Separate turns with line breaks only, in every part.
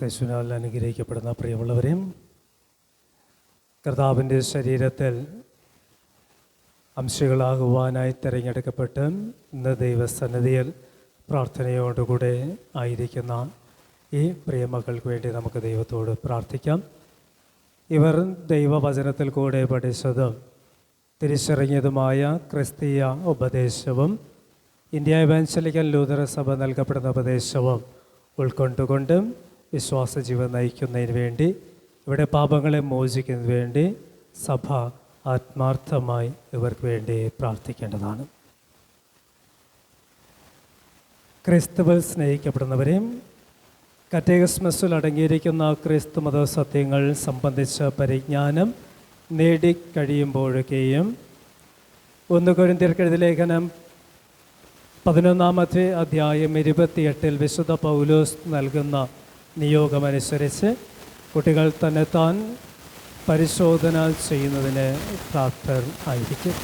ക്രിസ്തേശുനാൽ അനുഗ്രഹിക്കപ്പെടുന്ന പ്രിയമുള്ളവരെയും കർത്താവിന്റെ ശരീരത്തിൽ അംശങ്ങളാകുവാനായി തിരഞ്ഞെടുക്കപ്പെട്ട് ഇന്ന് ദൈവസന്നിധിയിൽ പ്രാർത്ഥനയോടുകൂടെ ആയിരിക്കുന്ന ഈ പ്രിയമക്കൾക്ക് വേണ്ടി നമുക്ക് ദൈവത്തോട് പ്രാർത്ഥിക്കാം. ഇവർ ദൈവവചനത്തിൽ കൂടെ പഠിച്ചതും തിരിച്ചറിഞ്ഞതുമായ ക്രിസ്തീയ ഉപദേശവും ഇന്ത്യ ഇവാഞ്ചലിക്കൽ ലൂതറ സഭ നൽകപ്പെടുന്ന ഉപദേശവും ഉൾക്കൊണ്ടുകൊണ്ട് വിശ്വാസ ജീവൻ നയിക്കുന്നതിന് വേണ്ടി ഇവിടെ പാപങ്ങളെ മോചിക്കുന്നതിന് വേണ്ടി സഭ ആത്മാർത്ഥമായി ഇവർക്ക് വേണ്ടി പ്രാർത്ഥിക്കേണ്ടതാണ്. ക്രിസ്തുവിൽ സ്നേഹിക്കപ്പെടുന്നവരെയും കറ്റേകസ്മസിൽ അടങ്ങിയിരിക്കുന്ന ക്രിസ്തു മത സത്യങ്ങൾ സംബന്ധിച്ച പരിജ്ഞാനം നേടിക്കഴിയുമ്പോഴൊക്കെയും ഒന്ന് കൊരിന്തിയർക്കെഴുതി ലേഖനം പതിനൊന്നാമത്തെ അധ്യായം ഇരുപത്തിയെട്ടിൽ വിശുദ്ധ പൗലോസ് നൽകുന്ന നിയോഗമനുസരിച്ച് കുട്ടികൾ തന്നെ താൻ പരിശോധന ചെയ്യുന്നതിന് പ്രാപ്തർ ആയിരിക്കും.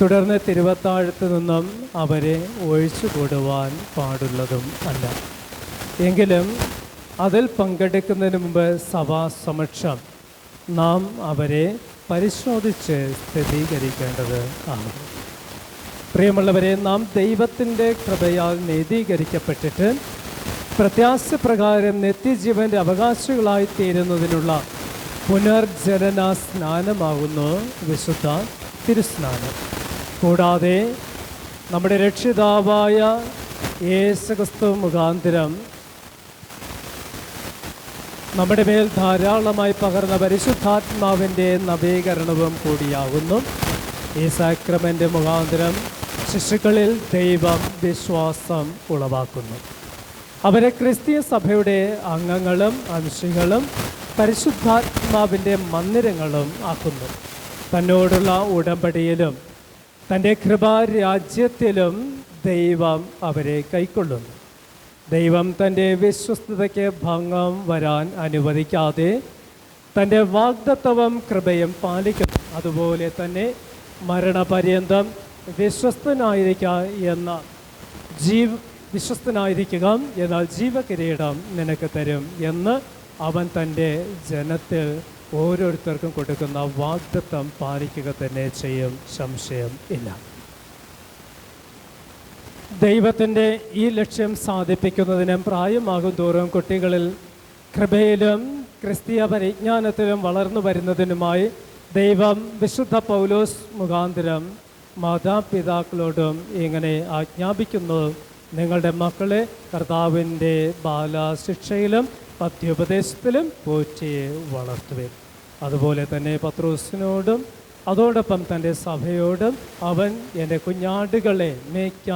തുടർന്ന് തിരുവത്താഴത്ത് നിന്നും അവരെ ഒഴിച്ചുകൂടുവാൻ പാടുള്ളതും അല്ല. എങ്കിലും അതിൽ പങ്കെടുക്കുന്നതിന് മുമ്പ് സഭാ സമക്ഷം നാം അവരെ പരിശോധിച്ച് സ്ഥിരീകരിക്കേണ്ടത് ആണ്. പ്രിയമുള്ളവരെ നാം ദൈവത്തിന്റെ കൃപയാൽ നീതീകരിക്കപ്പെട്ടിട്ട് പ്രത്യാശപ്രകാരം നിത്യജീവന്റെ അവകാശികളായി തീരുന്നതിനുള്ള പുനർജനന സ്നാനമാകുന്നു വിശുദ്ധ തിരുസ്നാനം. കൂടാതെ നമ്മുടെ രക്ഷിതാവായ യേശുക്രിസ്തു മുഖാന്തരം നമ്മുടെ മേൽ ധാരാളമായി പകർന്ന പരിശുദ്ധാത്മാവിന്റെ നവീകരണവും കൂടിയാകുന്നു. ഈ സാക്രമന്റെ മുഖാന്തരം ശിശുക്കളിൽ ദൈവം വിശ്വാസം ഉളവാക്കുന്നു. അവരെ ക്രിസ്തീയ സഭയുടെ അംഗങ്ങളും അംശങ്ങളും പരിശുദ്ധാത്മാവിന്റെ മന്ദിരങ്ങളും ആക്കുന്നു. തന്നോടുള്ള ഉടമ്പടിയിലും തന്റെ കൃപാരാജ്യത്തിലും ദൈവം അവരെ കൈക്കൊള്ളുന്നു. ദൈവം തന്റെ വിശ്വസ്തതയ്ക്ക് ഭംഗം വരാൻ അനുവദിക്കാതെ തന്റെ വാഗ്ദത്വം കൃപയും പാലിക്കുന്നു. അതുപോലെ തന്നെ മരണപര്യന്തം വിശ്വസ്തനായിരിക്കുക എന്ന ജീവ വിശ്വസ്തനായിരിക്കുക എന്നാൽ ജീവകിരീടം നിനക്ക് തരും എന്ന് അവൻ തന്റെ ജനത്തിൽ ഓരോരുത്തർക്കും കൊടുക്കുന്ന വാഗ്ദത്വം പാലിക്കുക തന്നെ ചെയ്യും. സംശയം ഇല്ല. ദൈവത്തിന്റെ ഈ ലക്ഷ്യം സാധിപ്പിക്കുന്നതിനും പ്രായമാകും തോറും കുട്ടികളിൽ കൃപയിലും ക്രിസ്തീയ പരിജ്ഞാനത്തിലും വളർന്നു വരുന്നതിനുമായി ദൈവം വിശുദ്ധ പൗലോസ് മുഖാന്തരം മാതാപിതാക്കളോടും ഇങ്ങനെ ആജ്ഞാപിക്കുന്നു. നിങ്ങളുടെ മക്കളെ കർത്താവിന്റെ ബാലശിക്ഷയിലും പദ്യോപദേശത്തിലും പോറ്റിയെ വളർത്തുവേൻ. അതുപോലെ തന്നെ പത്രോസിനോടും അതോടൊപ്പം തന്റെ സഭയോടും അവൻ എന്റെ കുഞ്ഞാടുകളെ മേയ്ക്ക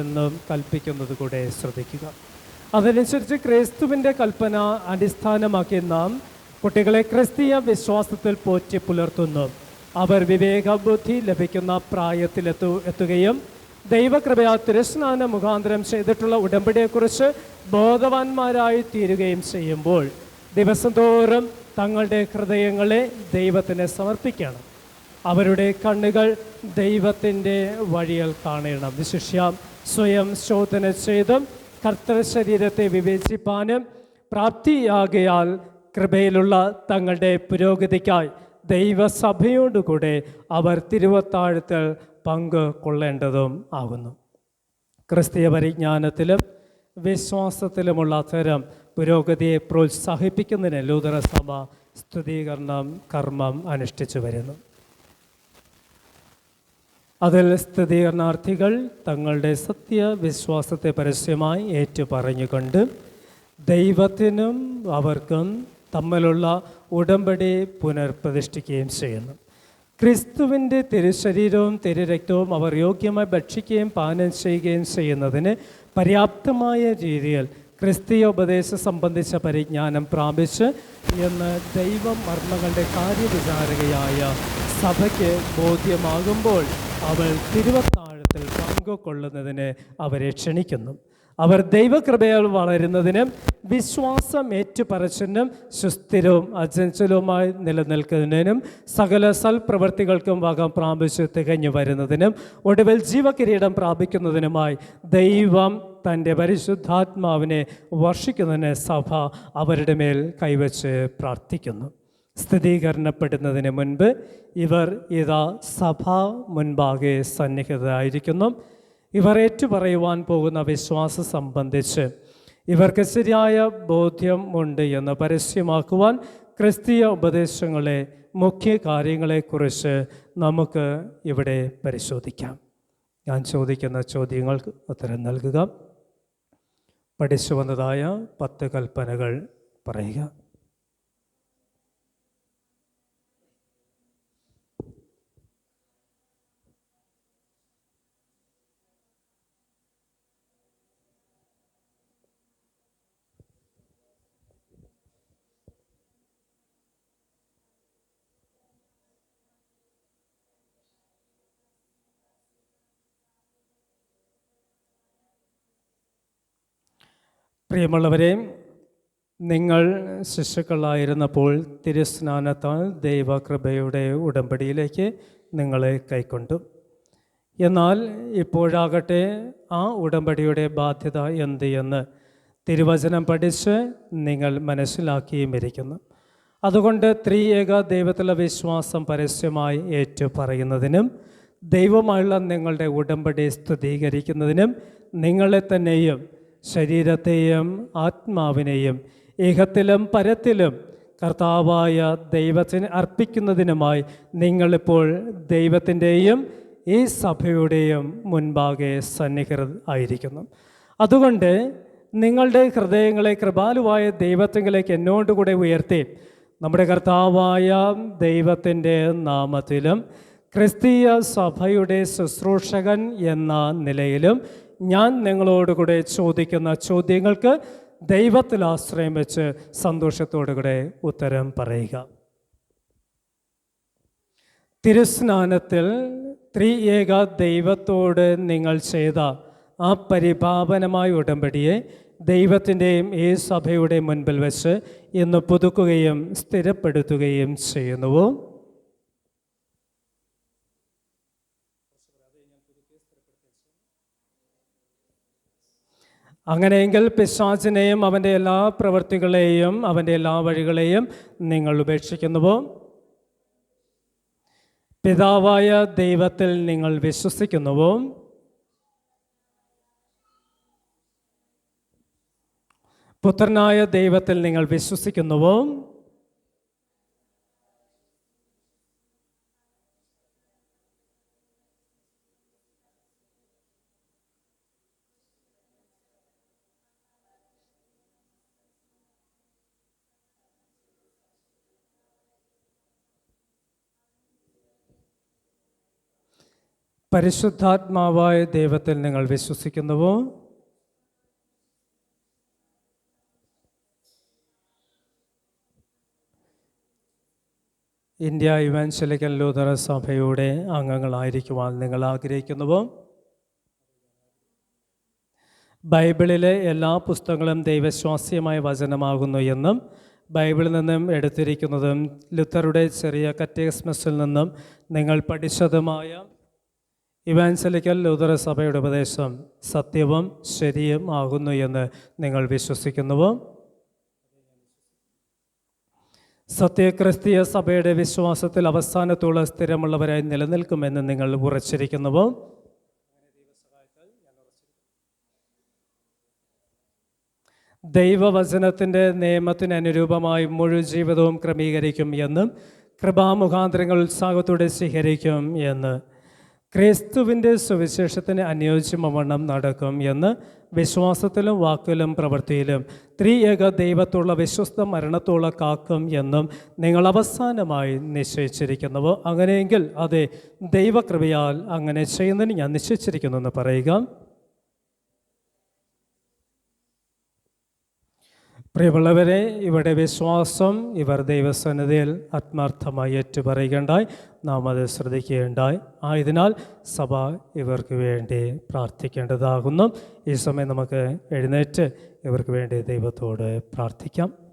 എന്നും കൽപ്പിക്കുന്നത് കൂടെ ശ്രദ്ധിക്കുക. അതനുസരിച്ച് ക്രിസ്തുവിന്റെ കൽപ്പന അടിസ്ഥാനമാക്കി നാം കുട്ടികളെ ക്രിസ്തീയ വിശ്വാസത്തിൽ പോറ്റി പുലർത്തുന്നു. അവർ വിവേകബുദ്ധി ലഭിക്കുന്ന പ്രായത്തിലെത്തു എത്തുകയും ദൈവകൃപയാ തിരസ്നാന മുഖാന്തരം ചെയ്തിട്ടുള്ള ഉടമ്പടിയെക്കുറിച്ച് ബോധവാന്മാരായി തീരുകയും ചെയ്യുമ്പോൾ ദിവസം തോറും തങ്ങളുടെ ഹൃദയങ്ങളെ ദൈവത്തിന് സമർപ്പിക്കണം. അവരുടെ കണ്ണുകൾ ദൈവത്തിന്റെ വഴികൾ കാണണം. വിശിഷ്യ സ്വയം ശോധന ചെയ്തും കർത്തൃ ശരീരത്തെ വിവേചിപ്പാനും പ്രാപ്തിയാകയാൽ കൃപയിലുള്ള തങ്ങളുടെ പുരോഗതിക്കായി ദൈവസഭയോടുകൂടെ അവർ തിരുവത്താഴത്തിൽ പങ്ക് കൊള്ളേണ്ടതും ആകുന്നു. ക്രിസ്തീയ പരിജ്ഞാനത്തിലും വിശ്വാസത്തിലുമുള്ള അത്തരം പുരോഗതിയെ പ്രോത്സാഹിപ്പിക്കുന്നതിന് ലൂതറ സഭ സ്തുതീകരണം കർമ്മം അനുഷ്ഠിച്ചു വരുന്നു. അതിൽ സ്ഥിരീകരണാർത്ഥികൾ തങ്ങളുടെ സത്യവിശ്വാസത്തെ പരസ്യമായി ഏറ്റുപറഞ്ഞുകൊണ്ട് ദൈവത്തിനും അവർക്കും തമ്മിലുള്ള ഉടമ്പടി പുനർപ്രതിഷ്ഠിക്കുകയും ചെയ്യുന്നു. ക്രിസ്തുവിന്റെ തിരുശരീരവും തിരുരക്തവും അവർ യോഗ്യമായി ഭക്ഷിക്കുകയും പാനം ചെയ്യുകയും ചെയ്യുന്നതിന് പര്യാപ്തമായ രീതിയിൽ ക്രിസ്തീയ ഉപദേശം സംബന്ധിച്ച പരിജ്ഞാനം പ്രാപിച്ച് എന്ന് ദൈവം മർമ്മങ്ങളുടെ കാര്യവിചാരകയായ സഭയ്ക്ക് ബോധ്യമാകുമ്പോൾ അവൾ തിരുവത്താഴത്തിൽ പങ്കുകൊള്ളുന്നതിന് അവരെ ക്ഷണിക്കുന്നു. അവർ ദൈവകൃപയാൽ വളരുന്നതിനും വിശ്വാസം ഏറ്റുപറച്ചിനും സുസ്ഥിരവും അചഞ്ചലവുമായി നിലനിൽക്കുന്നതിനും സകല സൽപ്രവൃത്തികൾക്കും വകം പ്രാപിച്ച് തികഞ്ഞു വരുന്നതിനും ഒടുവിൽ ജീവകിരീടം പ്രാപിക്കുന്നതിനുമായി ദൈവം തന്റെ പരിശുദ്ധാത്മാവിനെ വർഷിക്കുന്നതിന് സഭ അവരുടെ മേൽ കൈവച്ച് പ്രാർത്ഥിക്കുന്നു. സ്ഥിരീകരണപ്പെടുന്നതിന് മുൻപ് ഇവർ ഇതാ സഭ മുൻപാകെ സന്നിഹിതരായിരിക്കുന്നു. ഇവർ ഏറ്റുപറയുവാൻ പോകുന്ന വിശ്വാസം സംബന്ധിച്ച് ഇവർക്ക് ശരിയായ ബോധ്യം ഉണ്ട് എന്ന് പരസ്യമാക്കുവാൻ ക്രിസ്തീയ ഉപദേശങ്ങളെ മുഖ്യ കാര്യങ്ങളെക്കുറിച്ച് നമുക്ക് ഇവിടെ പരിശോധിക്കാം. ഞാൻ ചോദിക്കുന്ന ചോദ്യങ്ങൾക്ക് ഉത്തരം നൽകുക. പഠിച്ചു വന്നതായ പത്ത് കൽപ്പനകൾ പറയുക. പ്രിയമുള്ളവരെ നിങ്ങൾ ശിശുക്കളായിരുന്നപ്പോൾ തിരുസ്നാനത്താൽ ദൈവകൃപയുടെ ഉടമ്പടിയിലേക്ക് നിങ്ങളെ കൈക്കൊണ്ടു. എന്നാൽ ഇപ്പോഴാകട്ടെ ആ ഉടമ്പടിയുടെ ബാധ്യത എന്ത് എന്ന് തിരുവചനം പഠിച്ച് നിങ്ങൾ മനസ്സിലാക്കിയും ഇരിക്കുന്നു. അതുകൊണ്ട് ത്രിയേക ദൈവത്തിലെ വിശ്വാസം പരസ്യമായി ഏറ്റു പറയുന്നതിനും ദൈവമായുള്ള നിങ്ങളുടെ ഉടമ്പടി സ്തുതീകരിക്കുന്നതിനും നിങ്ങളെ തന്നെയും ശരീരത്തെയും ആത്മാവിനെയും ഏഹത്തിലും പരത്തിലും കർത്താവായ ദൈവത്തിന് അർപ്പിക്കുന്നതിനുമായി നിങ്ങളിപ്പോൾ ദൈവത്തിന്റെയും ഈ സഭയുടെയും മുൻപാകെ സന്നിഹിത ആയിരിക്കുന്നു. അതുകൊണ്ട് നിങ്ങളുടെ ഹൃദയങ്ങളെ കൃപാലുവായ ദൈവത്തിങ്കിലേക്ക് എന്നോടുകൂടെ ഉയർത്തി നമ്മുടെ കർത്താവായ ദൈവത്തിന്റെ നാമത്തിലും ക്രിസ്തീയ സഭയുടെ ശുശ്രൂഷകൻ എന്ന നിലയിലും ഞാൻ നിങ്ങളോട് കൂടെ ചോദിക്കുന്ന ചോദ്യങ്ങൾക്ക് ദൈവത്തിൽ ആശ്രയം വെച്ച് സന്തോഷത്തോടു കൂടെ ഉത്തരം പറയുക. തിരുസ്നാനത്തിൽ ത്രിയേക ദൈവത്തോട് നിങ്ങൾ ചെയ്ത ആ പരിപാവനമായ ഉടമ്പടിയെ ദൈവത്തിന്റെയും ഈ സഭയുടെ മുൻപിൽ വെച്ച് ഇന്ന് പുതുക്കുകയും സ്ഥിരപ്പെടുത്തുകയും ചെയ്യുന്നുവോ? അങ്ങനെയെങ്കിൽ പിശാചിനെയും അവന്റെ എല്ലാ പ്രവൃത്തികളെയും അവന്റെ എല്ലാ വഴികളെയും നിങ്ങൾ ഉപേക്ഷിക്കുന്നുവോ? പിതാവായ ദൈവത്തിൽ നിങ്ങൾ വിശ്വസിക്കുന്നുവോ? പുത്രനായ ദൈവത്തിൽ നിങ്ങൾ വിശ്വസിക്കുന്നുവോ? പരിശുദ്ധാത്മാവായ ദൈവത്തിൽ നിങ്ങൾ വിശ്വസിക്കുന്നുവോ? ഇന്ത്യ ഇവാൻസലിക്കൽ ലൂതറ സഭയുടെ അംഗങ്ങളായിരിക്കുവാൻ നിങ്ങൾ ആഗ്രഹിക്കുന്നുവോ? ബൈബിളിലെ എല്ലാ പുസ്തകങ്ങളും ദൈവശ്വാസ്യമായ വചനമാകുന്നു എന്നും ബൈബിളിൽ നിന്നും എടുത്തിരിക്കുന്നതും ലുത്തറുടെ ചെറിയ കറ്റേസ്മസിൽ നിന്നും നിങ്ങൾ പഠിച്ചതുമായ ഇവാഞ്ചലിക്കൽ ലൂതറ സഭയുടെ ഉപദേശം സത്യവും ശരിയും ആകുന്നു എന്ന് നിങ്ങൾ വിശ്വസിക്കുന്നുവോ? സത്യക്രിസ്തീയ സഭയുടെ വിശ്വാസത്തിൽ അവസാനത്തോളം സ്ഥിരമുള്ളവരായി നിലനിൽക്കുമെന്ന് നിങ്ങൾ ഉറച്ചിരിക്കുന്നുവോ? ദൈവവചനത്തിന്റെ നിയമത്തിന് അനുരൂപമായി ജീവിതവും ക്രമീകരിക്കും എന്നും കൃപാമുഖാന്തരങ്ങൾ ഉത്സാഹത്തോടെ സ്വീകരിക്കും എന്ന് ക്രിസ്തുവിന്റെ സുവിശേഷത്തിന് അനുയോജ്യമവണ്ണം നടക്കും എന്ന് വിശ്വാസത്തിലും വാക്കിലും പ്രവൃത്തിയിലും ത്രിയേക ദൈവത്തുള്ള വിശ്വസ്ത മരണത്തോളം കാക്കും എന്നും നിങ്ങൾ അവസാനമായി നിശ്ചയിച്ചിരിക്കുന്നുവോ? അങ്ങനെയെങ്കിൽ അതെ ദൈവകൃപയാൽ അങ്ങനെ ചെയ്യുന്നതിന് ഞാൻ നിശ്ചയിച്ചിരിക്കുന്നു എന്ന് പറയുക. പ്രിയമുള്ളവരെ ഇവിടെ വിശ്വാസം ഇവർ ദൈവസന്നതയിൽ ആത്മാർത്ഥമായി ഏറ്റുപറയുകയുണ്ടായി. നാം അത് ശ്രദ്ധിക്കുകയുണ്ടായി. ആയതിനാൽ സഭ ഇവർക്ക് വേണ്ടി പ്രാർത്ഥിക്കേണ്ടതാകുന്നു. ഈ സമയം നമുക്ക് എഴുന്നേറ്റ് ഇവർക്ക് വേണ്ടി ദൈവത്തോട് പ്രാർത്ഥിക്കാം.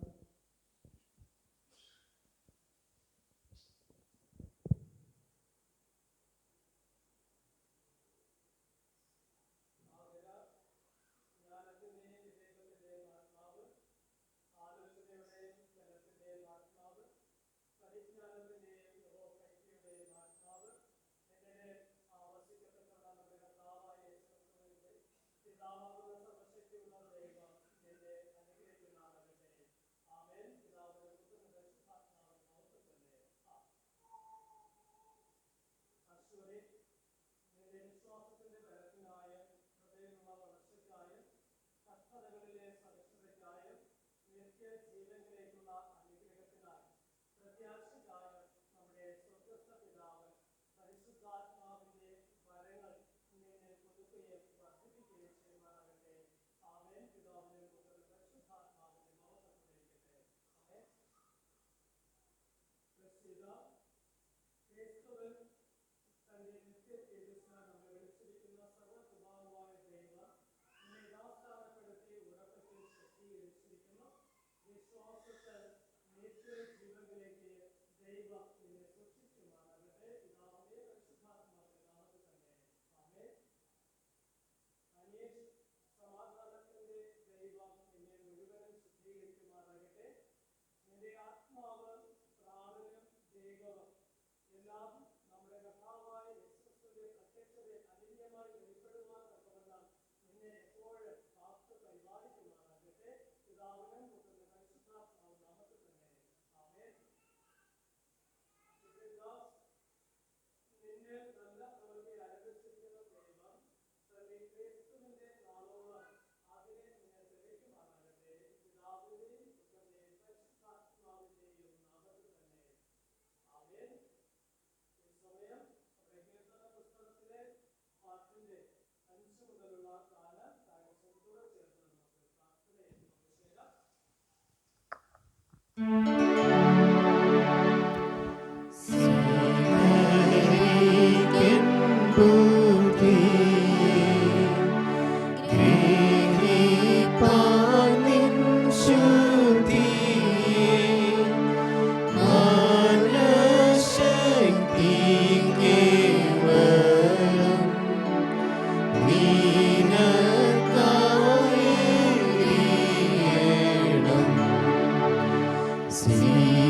Seba. in the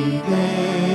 be.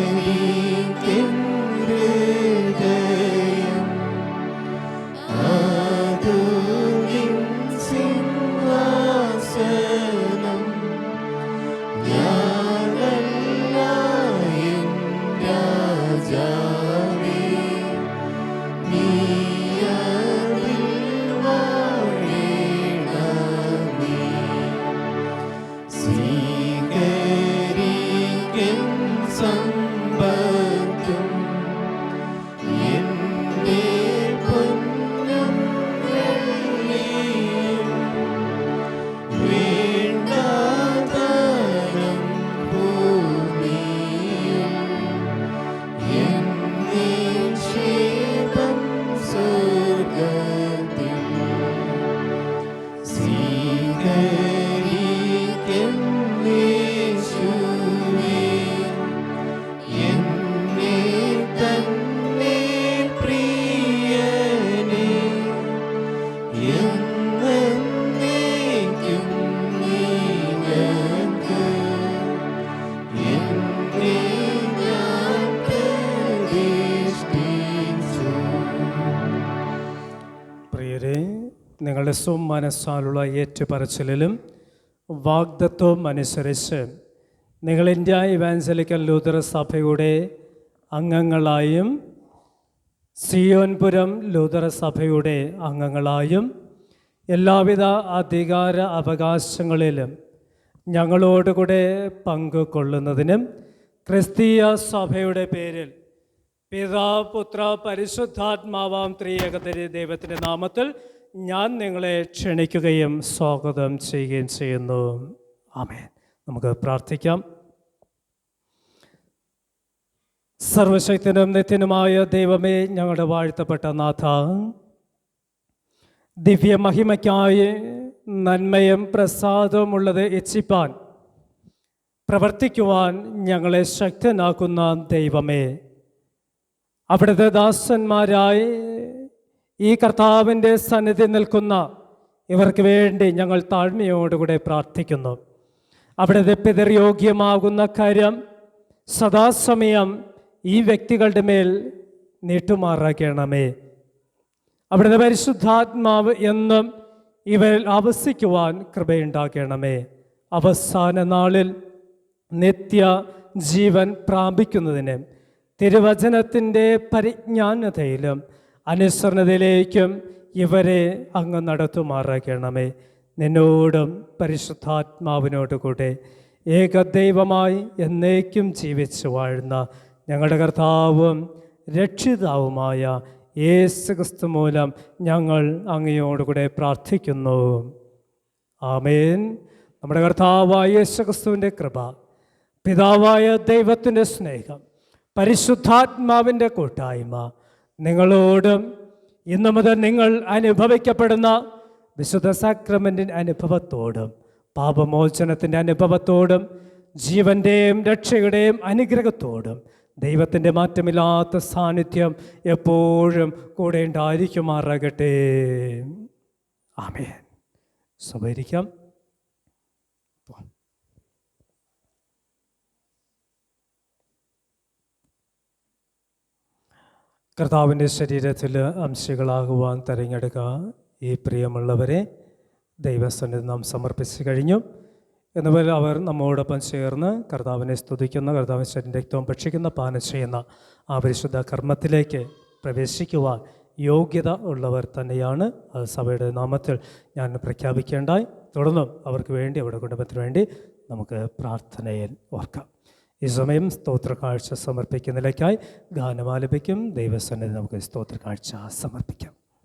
നിങ്ങളുടെ മനസ്സാലുള്ള ഏറ്റുപറച്ചിലും വാഗ്ദത്വവും അനുസരിച്ച് നിങ്ങൾ ഇന്ത്യ ഇവാൻസലിക്കൽ ലൂതർ സഭയുടെ അംഗങ്ങളായും സിയോൻപുരം ലൂതർ സഭയുടെ അംഗങ്ങളായും എല്ലാവിധ അധികാര അവകാശങ്ങളിലും ഞങ്ങളോടുകൂടെ പങ്കുകൊള്ളുന്നതിനും ക്രിസ്തീയ സഭയുടെ പേരിൽ പിതാ പുത്ര പരിശുദ്ധാത്മാവാം ത്രിയേകതരി ദൈവത്തിന്റെ നാമത്തിൽ ഞാൻ നിങ്ങളെ ക്ഷണിക്കുകയും സ്വാഗതം ചെയ്യുകയും ചെയ്യുന്നു. ആമേ നമുക്ക് പ്രാർത്ഥിക്കാം. സർവശക്തനും നിത്യനുമായ ദൈവമേ ഞങ്ങളുടെ വാഴ്ത്തപ്പെട്ട നാഥ ദിവ്യമഹിമയ്ക്കായി നന്മയും പ്രസാദവുമുള്ളത് എച്ചിപ്പാൻ പ്രവർത്തിക്കുവാൻ ഞങ്ങളെ ശക്തനാക്കുന്ന ദൈവമേ. അവിടുത്തെ ദാസന്മാരായി ഈ കർത്താവിന്റെ സന്നിധി നിൽക്കുന്ന ഇവർക്ക് വേണ്ടി ഞങ്ങൾ താഴ്മയോടുകൂടെ പ്രാർത്ഥിക്കുന്നു. അവിടുത്തെ യോഗ്യമാകുന്ന കാര്യം സദാസമയം ഈ വ്യക്തികളുടെ മേൽ നീട്ടുമാറാക്കണമേ അവിടുത്തെ പരിശുദ്ധാത്മാവ് എന്നും ഇവരിൽ അവസിക്കുവാൻ കൃപയുണ്ടാക്കണമേ അവസാന നാളിൽ നിത്യ ജീവൻ പ്രാപിക്കുന്നതിന് തിരുവചനത്തിന്റെ പരിജ്ഞാനതയിലും അനുസരണതയിലേക്കും ഇവരെ അങ്ങ് നടത്തുമാറാക്കണമേ നിന്നോടും പരിശുദ്ധാത്മാവിനോട് കൂടെ ഏകദൈവമായി എന്നേക്കും ജീവിച്ചു വാഴുന്ന ഞങ്ങളുടെ കർത്താവും രക്ഷിതാവുമായ യേശു ക്രിസ്തു മൂലം ഞങ്ങൾ അങ്ങയോടുകൂടെ പ്രാർത്ഥിക്കുന്നു. ആമേൻ. നമ്മുടെ കർത്താവായ യേശുക്രിസ്തുവിന്റെ കൃപ പിതാവായ ദൈവത്തിന്റെ സ്നേഹം പരിശുദ്ധാത്മാവിന്റെ കൂട്ടായ്മ നിങ്ങളോടും ഇന്നു മുതൽ നിങ്ങൾ അനുഭവിക്കപ്പെടുന്ന വിശുദ്ധ സാക്രമെന്റിന്റെ അനുഭവത്തോടും പാപമോചനത്തിന്റെ അനുഭവത്തോടും ജീവന്റെയും രക്ഷയുടെയും അനുഗ്രഹത്തോടും ദൈവത്തിന്റെ മാറ്റമില്ലാത്ത സാന്നിധ്യം എപ്പോഴും കൂടെ ഉണ്ടായിരിക്കുമാറാകട്ടെ. ആമേൻ. സ്വീകരിക്കാം കർത്താവിന്റെ ശരീരത്തിൽ അംശികളാകുവാൻ തിരഞ്ഞെടുക്കുക ഈ പ്രിയമുള്ളവരെ ദൈവസന്നിധി നാം സമർപ്പിച്ചു കഴിഞ്ഞു. എന്നുപോലെ അവർ നമ്മോടൊപ്പം ചേർന്ന് കർത്താവിനെ സ്തുതിക്കുന്ന കർത്താവിന്റെ രക്തവും ഭക്ഷിക്കുന്ന പാനം ചെയ്യുന്ന ആ പരിശുദ്ധ കർമ്മത്തിലേക്ക് പ്രവേശിക്കുവാൻ യോഗ്യത ഉള്ളവർ തന്നെയാണ്. അത് സഭയുടെ നാമത്തിൽ ഞാൻ പ്രഖ്യാപിക്കേണ്ടായി. തുടർന്നും അവർക്ക് വേണ്ടി അവരുടെ കുടുംബത്തിന് വേണ്ടി നമുക്ക് പ്രാർത്ഥനയിൽ ഓർക്കാം. ഈ സമയം സ്തോത്ര കാഴ്ച സമർപ്പിക്കുന്നതിലേക്കായി ഗാനമാലപിക്കും ദൈവസന്നിധി നമുക്ക് സ്തോത്ര കാഴ്ച സമർപ്പിക്കാം.